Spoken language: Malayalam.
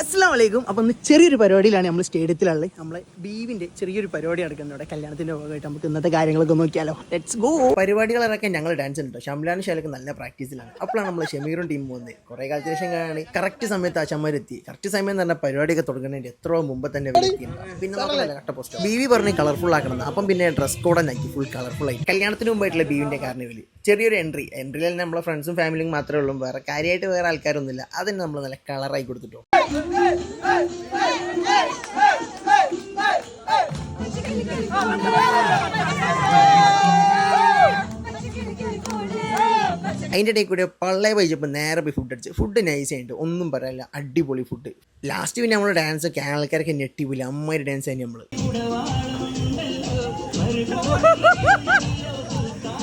അസ്സാം വലൈക്കും അപ്പം ഇന്ന് ചെറിയൊരു പരിപാടിയിലാണ് നമ്മൾ സ്റ്റേഡിയത്തിലുള്ളത്. നമ്മളെ ബീവിന്റെ ചെറിയൊരു പരിപാടി നടക്കുന്നത് ഇവിടെ കല്യാണത്തിന്റെ ഭാഗമായിട്ട് നമുക്ക് ഇന്നത്തെ കാര്യങ്ങളൊക്കെ നോക്കിയാലോ. ലെറ്റ്സ് ഗോ പരിപാടികളൊക്കെ ഞങ്ങൾ ഡാൻസ് ഉണ്ട് ഷംലാൻ ഷാലൊക്കെ നല്ല പ്രാക്ടീസിലാണ്. അപ്പോഴാണ് നമ്മൾ ഷമീറും ടീം പോകുന്നത് കുറെ കാലത്തിന് ശേഷം കാണി കറക്റ്റ് സമയത്ത് ആ ചമ്മരെത്തി കറക്റ്റ് സമയം എന്ന് പറഞ്ഞാൽ പരിപാടിയൊക്കെ തുടങ്ങുന്നതിന്റെ എത്രയോ മുമ്പ് തന്നെ. പിന്നെ കട്ട പോസ്റ്റ് ബീവി പറഞ്ഞ് കളർഫുൾ ആക്കണം. അപ്പം പിന്നെ ഡ്രസ് കോഡ് ആക്കി ഫുൾ കളർഫുൾ ആയി. കല്യാണത്തിന് മുമ്പായിട്ടുള്ള ബീവിന്റെ കാർണിവൽ ചെറിയൊരു എൻട്രി എൻട്രിയിൽ തന്നെ നമ്മളെ ഫ്രണ്ട്സും ഫാമിലിയും മാത്രമേ ഉള്ളൂ. വേറെ കാര്യമായിട്ട് വേറെ ആൾക്കാരൊന്നുമില്ല. അതിന് നമ്മൾ നല്ല കളറായി കൊടുത്തിട്ടു അതിന്റെ ഇടയിൽ കൂടെ പള്ളേ പോയിച്ചപ്പോൾ നേരെ പോയി ഫുഡ് അടിച്ച്. ഫുഡ് നൈസ് ആയിട്ട് ഒന്നും പറയാനില്ല അടിപൊളി ഫുഡ് ലാസ്റ്റ് പിന്നെ നമ്മൾ ഡാൻസ് ഒക്കെ ആൾക്കാരൊക്കെ ഞെട്ടിപ്പോയില്ല അമ്മയുടെ ഡാൻസ് തന്നെ നമ്മൾ